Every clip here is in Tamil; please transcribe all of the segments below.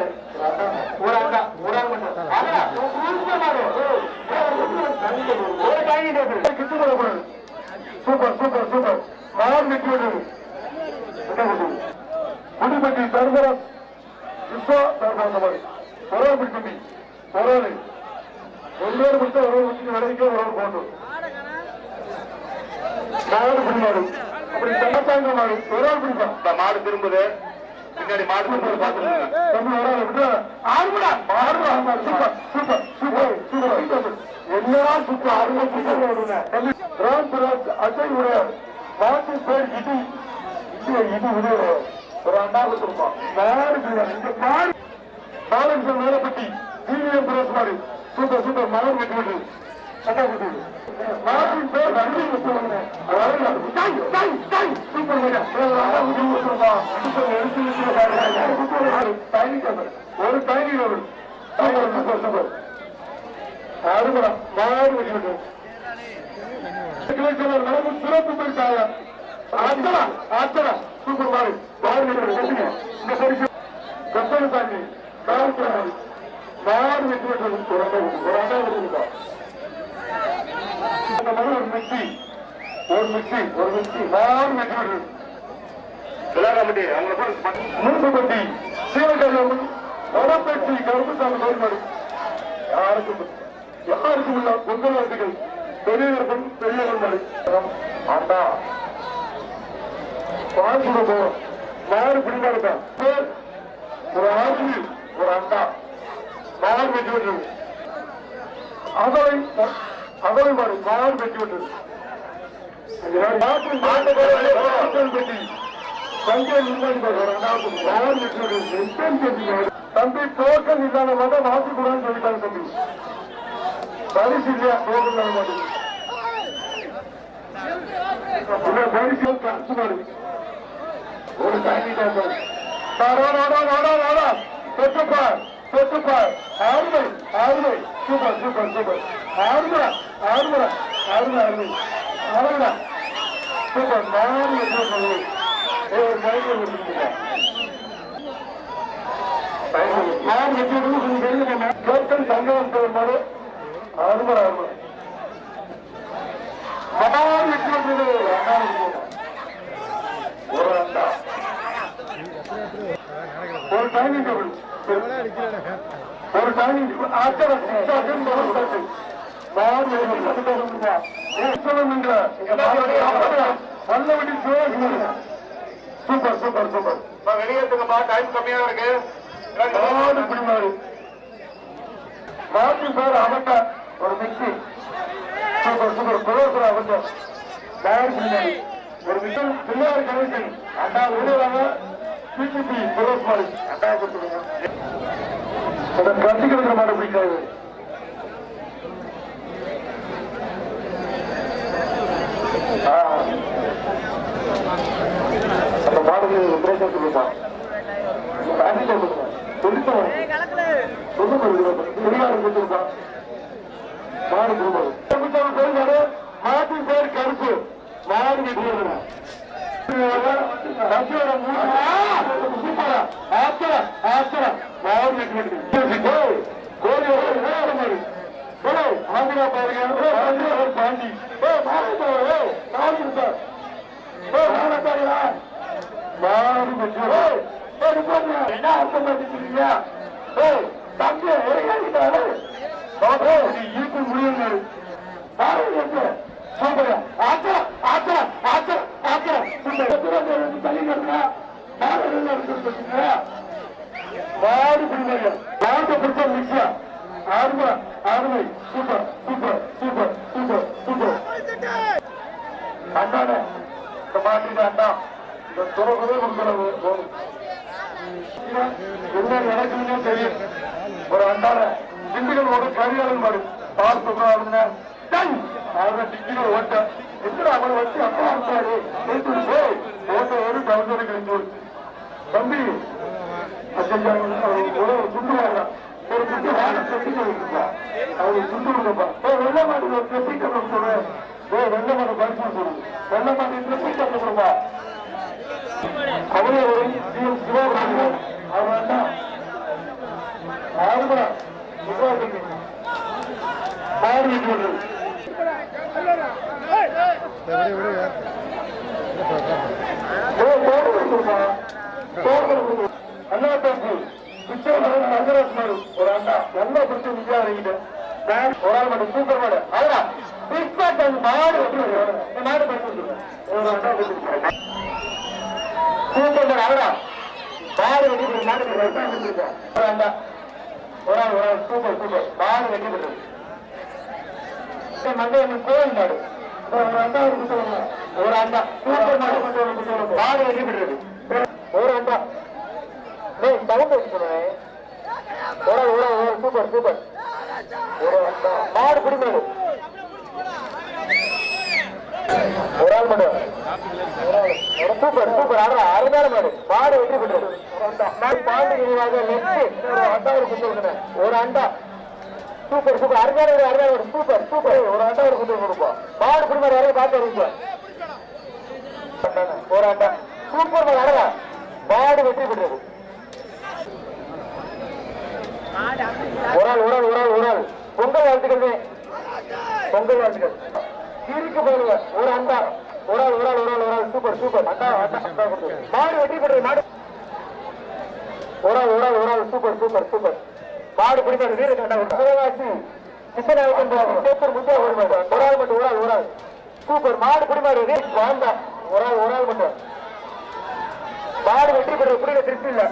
மாடு ஒரு ஒரு ஆள் மட்டும் ஒரு டேபிள் கிட்டு சூப்பர் சூப்பர் சூப்பர். விஸ்வா மாதிரி ஒரு ஆள் பிடிப்பட்டி ஒரு ஒரு பேர் பிடிச்சா ஒரு பிடிச்சி விளைவிக்க பிடிமாடு அப்படி தங்கத்தாங்க மாடு. ஒரு பிடிப்பான் மாடு திரும்புது. பின்னாடி மாடு super super. Super super super என்னடா சூப்பர் ஆறுடா சூப்பர். ராம் பிராஸ் அஜய் உடைய மாட்டு பேர் இது இது இது இது ஒரு அண்ணா கொடுத்துருப்பான். மாடு பிடிவான் இந்த மாடு பாலகிருஷ்ணன் மேலப்பட்டி. டிவிஎம் பிராஸ் மாடு சூப்பர் சூப்பர். மாடு வெட்டி விட்டு அண்ணா விட்டு மாட்டின் பேர் நன்றி சொல்லுங்க ஒரு tiny level super super super சிறப்பு சூப்பர் இந்த பரிசு கப்பல் தாண்டி காவல்துறை ஒரு அண்டா ஒரு அண்டா வெட்டி மாதிரி ஒரு மிக்சி ஒரு மிக்சி ஒரு மிக்சி மாடு வெட்டி விட்டு அவங்களை கருப்புசாமி கோரிமாடு யாருக்கும் யாருக்கும் இல்ல பொங்கல் பெரியவர்கள் பெரியவர்கள் ஆண்டா பால் கூட ஒரு ஆறு ஒரு அண்டா. மாடு வெட்டி விட்டுருது அகலை அகலை மாடு மாடு வெட்டி. விட்டுருது தம்பி டோக்கன் இல்லாத மட்டும் மாற்றி கூடாதுன்னு சொல்லிட்டாங்க தம்பி. பரிசு இல்லையா? டோக்கன் இல்லாத மாட்டேங்குது பரிசு கஷ்டம் ஒரு தண்ணி டோக்கன் தொட்டுப்பார் தொட்டுப்பார். ஆறுமை ஆறுமை சூப்பர் சூப்பர் சூப்பர். ஆறுமுறை ஆறுமுறை ஆறுமை ஆறுமை சூப்பர் நாலு ஒரு நான் வெற்றி கொஞ்சம் தெரியுமா கேப்டன் தங்கம் வெற்றி வந்தது ஒரு அண்டா ஒரு டைனிங் டேபிள் ஒரு டைனிங் டேபிள் சிக்ஸாக்கும் பரவாயில்லை மாடு சூப்பர் சூப்பர் சூப்பர் வெளியேற்றுங்கப்பா டைம் கம்மியா இருக்கு மாடு பேர் அவட்ட ஒரு மிக்சி சூப்பர் சூப்பர் புரோசர் அவட்ட ஒரு மிஷன் பிள்ளையார் கணேசன் அண்ணா உருவாங்க பிசிபி புரோஸ் மாடு அண்ணா கொடுத்துருங்க கட்டி பிடிக்காது ஆ. அந்த மாடுக்கு பிரேசர் சொல்லுமா மாட்டின் பேர் கருப்பு. மாடு வெட்டியது பாண்டி. மாடு வெட்டியது என்ன அர்த்தம் பண்ணிக்கிறீங்க ஏய் தம்பி இறங்கிட்டாரு ஈட்டு முடியுங்க super super super super super. இந்த அண்ணா இந்த துறக்கவே கொடுக்கிறது என்ன நடக்குதுன்னு தெரியும் ஒரு அண்டார திண்டுகள் ஒரு கரியாளன் மாதிரி பால் சொல்றாருங்க அவரை ஓட்ட எத்தனை அவரை வச்சு அப்பா இருந்தாரு ஓட்ட ஒரு கவுண்டரை கழிச்சு தம்பி ஒரு துண்டு வாங்கலாம் ஒரு துண்டு வாங்க செட்டி கொடுப்பா அவரு துண்டு கொடுப்பா ஏ வெள்ள மாடு ஒரு சொல்றேன் ஏ வெள்ள மாடு பரிசு வெள்ள மாடு தமிழரும் சி. எம் சிவபிரமணியன் அவங்க மாறிவிட்டது அண்ணா தம்பி பிச்சைமரன் மங்கராஜ் மாறு ஒரு அண்ணா. நல்ல பிடிச்ச விஜயா அறிகிட்ட ஒரு ஆள் மட்டும் சூப்பர் மாடு. அவரா பிக்பாட் மாடு மாடு படிச்சு ஒரு அண்ணா கூப்பிட்டு அவரம் மாடு வெட்டி போய் மாடு கொடுத்துருக்காரு ஒரு ஆள் ஒரு ஆள் சூப்பர் சூப்பர் மாடு வெட்டி போட்டு மங்கையம்மன் கோயில் நாடு. ஒரு அண்டா ஒரு குத்து ஒரு அண்டா சூப்பர் மாடு கொண்டு ஒரு குத்து மாடு வெட்டி போட்டுருக்கு ஒரு அண்டா டேய் சவுண்ட் ஒரு ஒரு ஒரு சூப்பர் சூப்பர் ஒரு அண்டா மாடு குடிமாடு ஒரு ஆள் சூப்பர் சூப்பர் ஆடுறா. அருமையான மாடு. மாடு வெற்றி பெற்றது. பாண்டு நெக்ஸ்ட் ஒரு அண்டா ஒரு குத்து ஒரு அண்டா. சூப்பர் சூப்பர் அருமையான ஒரு அருமையான ஒரு சூப்பர் சூப்பர் ஒரு அண்டா ஒரு குத்து கொடுப்போம். மாடு குடிமாடு பார்த்து ஒரு அண்டா. சூப்பர் அழகா மாடு வெற்றி பெற்றது. ஒரு ஆள் ஒரு ஆள் ஒரு ஆள் ஒரு ஆள். பொங்கல் வாழ்த்துக்கள் பொங்கல் வாழ்த்துக்கள். இருக்கு போடுங்க. ஒரு அண்டா ஒரு ஆள் ஒரு ஆள் ஒரு ஆள் ஒரு ஆள். Super super. அண்டா அண்டா மாடு வெட்டி பெற்றது மாடு. ஒரு ஆள் ஒரு ஆள் ஒரு ஆள். Super super super. மாடு பிடிப்பாரு வீர கண்டா சிவகாசி. சித்தனாவுக்கு சேப்பர் முத்தியா ஒரு ஒரு ஆள் மட்டும் ஒரு ஆள் ஒரு ஆள். சூப்பர். மாடு பிடிமாடு வாழ்ந்தா. ஒரு ஆள் ஒரு ஆள் மட்டும். மாடு வெற்றி திருப்தி இல்ல.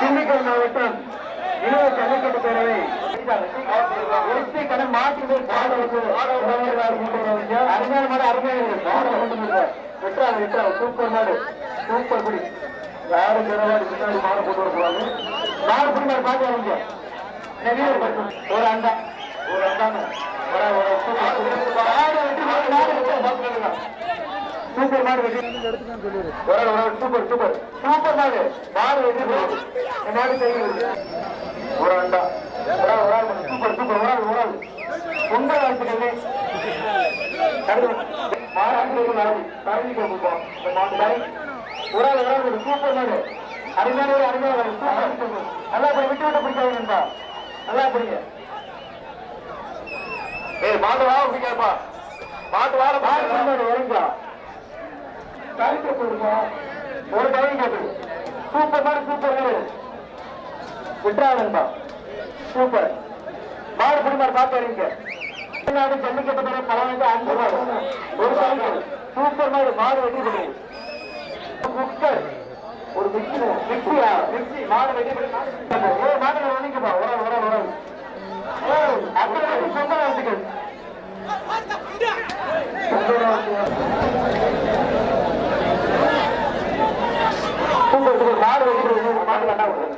திண்டுக்கல் மாவட்டம் இளைய ஜல்லிக்கட்டு பேரவை. எஸ்பி கடன் மாற்றி அருமையான மாடு அருமையான விட்டுறாங்க விட்டுறாங்க சூப்பர் மாடு. சூப்பர் குடி யாரும் பிறவாடி பின்னாடி மாடு போட்டு வரக்கூடாது மாடு வீரர் பட்டு ஒரு அண்டா. ஒரு அண்டாங்க ஒரு ஒரு சூப்பர் மாடு மாடு மாடு சூப்பர் மாடு சூப்பர் சூப்பர். மாடு. மாடு மாடு ஒரு அண்டா ஒரு ஆள், ஒரு ஆள். Super super. ஒரு ஆள் ஒரு ஆள். உங்கள் வாழ்த்துக்கள் மாறாங்க நாடு கரண்டி கொடுப்போம் இந்த மாடு தாய் ஒரு ஆள் ஒரு ஆள். சூப்பர் மாடு. அருமையான அருமையான சூப்பர் நல்லா போய் விட்டு விட்டு பிடிக்காதுங்கப்பா நல்லா பிடிங்க. ஏய் மாடு வாழ பிடிக்காப்பா மாட்டு வாழ மாடு. காரியத்தை கழிக்க ஒரு டைம் கேட்டு சூப்பர் மாதிரி சூப்பர் மாடு விட்டுறாங்கப்பா சூப்பர். மாடு குடிமாடு பார்த்து வரீங்க தமிழ்நாடு ஜல்லிக்கட்டு பேர பழங்க அஞ்சு மாடு. ஒரு டைம் சூப்பர் மாடு மாடு வெட்டி பண்ணுங்க குக்கர். ஒரு மிக்சி மிக்சியா மிக்சி மாடு வெட்டி பண்ணி ஏ மாடு வாங்கிக்கப்பா. ஒரு ஒரு ஒரு ஏய் அப்படியே சொந்த வாழ்த்துக்கள் சூப்பர் சூப்பர் மாடு வெட்டி மாடு கண்டா விடுங்க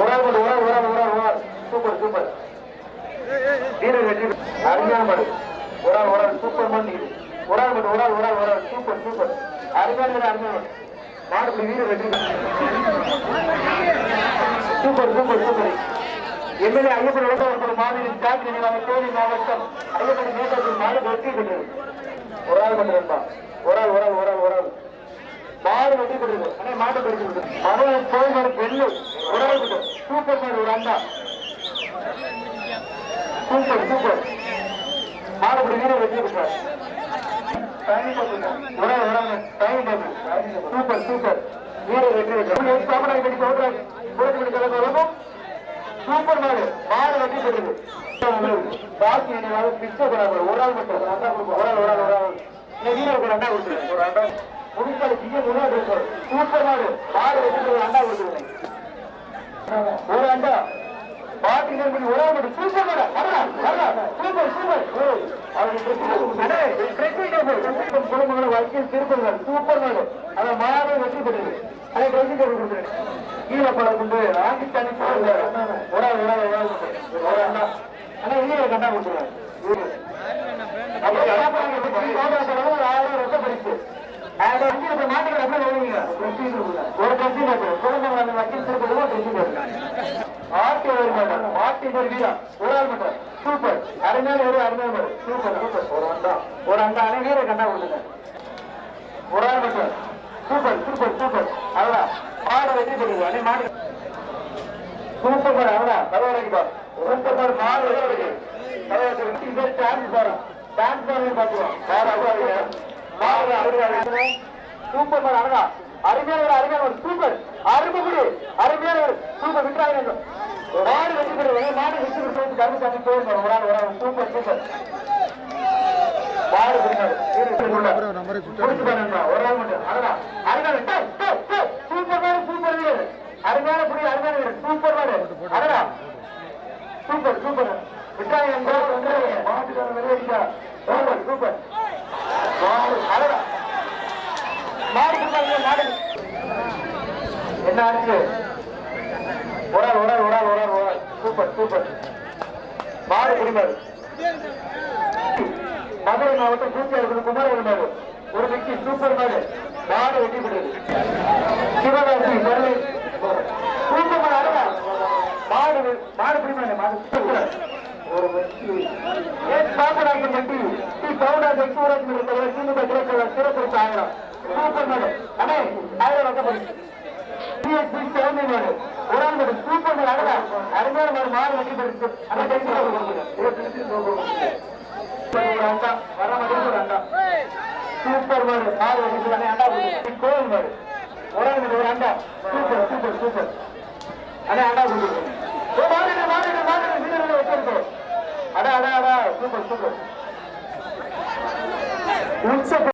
ஒரு ஆள் மட்டும், ஒரு சூப்பர் சூப்பர். வீரர் வெற்றி அருமையான மாடு ஒரு ஆள் சூப்பர் மாடு நீங்க ஒரு ஆள் மட்டும் ஒரு ஆள் சூப்பர் சூப்பர். அருமையான அருமையான மாடு மாடுபடி வீரர் வெற்றி super super super. MLA Ayyappan விளக்கம் மாநிலம் காட்டு நினைவாக தேனி மாவட்டம் ஐயப்பன் நேதாஜி மாடு வெற்றி பெற்றது. ஒரு ஆள் மட்டும் ஒரு ஆள் ஒரு ஆள் ஒரு ஆள் ஒரு ஆள் மாடு வெட்டி கொடுக்குது அண்ணே மாடு வெட்டி கொடுக்குது மகள் கோயில் பெண்ணு ஒரு ஆள் மட்டும் சூப்பர். மாடு ஒரு அண்டா சூப்பர் சூப்பர். மாடுபடி வீரர் வெற்றி பெற்றார் சூப்பர். சூப்பர் வீரர் வெற்றி பெற்றார் சாமனாய் வெட்டி தோன்றார் போட்டி கலந்து சூப்பர். மாடு மாடு பாக்கி பிச்சை ஒரு ஆள் மட்டும். ஒரு ஆள் ஒரு ஆள் ஒரு ஆள். அண்டா ஒரு அண்டா. முடிக்கால செய்ய முன்னாடி சூப்பர் மாடு மாடு வெற்றி அண்டா கொடுத்துருவேன் ஒரு அண்டா. பாட்டி ஒரே ஒரு சூப்பர் மேடம் சூப்பர் சூப்பர் அவருக்கு குடும்பங்களை வக்கீல் திருப்பதிகள் சூப்பர் மேடம் அதை மாறு வெற்றி பெற்றது. அதை ட்ரெஸ்ஸிங் டேபிள் கொடுத்துரு. கீழே படம் கொண்டு ஆண்டி தண்ணி ஒரு ஆள், ஒரு ஆள், ஒரு. ஆள் ஒரு அண்ணா அண்ணா கண்டா கொடுத்துருவேன் ஆயிரம் பரிசு ஒரு ட்ரெஸ்ஸிங் டேபிள் குடும்பங்கள் வக்கீல் திருப்பதிகள் ட்ரெஸ்ஸிங் டேபிள் ஆட்டி ஒரு மேடம் ஆட்டி ஒரு வீரா. ஒரு ஆள் மட்டும். சூப்பர் அருமையான ஒரு அருமையான மாடு சூப்பர் சூப்பர் ஒரு அண்டா ஒரு அண்டா அணை வீர கண்டா கொடுங்க ஒரு ஆள் மட்டும். சூப்பர் சூப்பர் சூப்பர் அவ்வளோ மாடு வெற்றி பெறுது அணை மாடு. சூப்பர் அவ்வளோ பரவாயில்லைப்பா சூப்பர் மாடு வெற்றி பெறுது பாரு. டான்ஸ் வேற சூப்பர் மாடு அழகா. அருமையான ஒரு அருமையான ஒரு சூப்பர். அருமைக்குடி அருமையான ஒரு சூப்பர் விட்டுறாங்க மாடு வெற்றி பெறுவது மாடு வெற்றி பெறுவது கருமசாமி போயிருந்தோம் ஒரு ஆள் ஒரு ஆள் சூப்பர் சூப்பர். மாடு பாருங்க ஒரு ஆள் மட்டும். அழகா. அருமையான சூப்பர் மாடு சூப்பர் வீரர். அருமையான புடி அருமையான வீரர். சூப்பர் அழகா. Super super. விட்டாங்க மாட்டுக்கார வெளியடிக்கா சூப்பர் சூப்பர் மாடு அழகா மாடு கொடுத்தாங்க மாடு என்ன ஆச்சு? உடல் உடல் உடல் உடல் உடல் சூப்பர் சூப்பர். மாடு குடிமாறு மதுரை மாவட்டம் பூச்சியா இருக்குது குமாரவேல் மாடு. ஒரு மிக்கி சூப்பர் மாடு. மாடு வெட்டி விடுது சிவகாசி மதுரை. சூப்பர் மாடு மாடு மாடு குடிமாறு மாடு. சூப்பர் ஒரு மிக்கி. ஏன் பாப்பராஜன் கட்டி பவுடர் எக்ஸ்போரேஷன் இருக்கிற திமுக திரைச்சவர் சிறப்பு ஆயிரம். சூப்பர் மாடு அண்ணே ஆயிரம் வைக்கப்படி பிஎஸ்பி சிவந்தி மாடு ஒரு ஆள் மாடு சூப்பர். மாடு அழகா அருமையான மாடு மாடு வெட்டி பெருசு அண்ணா டென்ஷன் ஒரு அண்டா வர மாதிரி ஒரு அண்டா சூப்பர் மாடு மாடு வெட்டி அண்டா போட்டு கோவில் ஒரு ஆள் மாடு ஒரு அண்டா சூப்பர் சூப்பர் சூப்பர் அண்ணா அண்டா போட்டு மாடு மாடு மாடு வீரர்கள் வச்சிருக்கோம் அடா அடா அடா சூப்பர் சூப்பர். உச்ச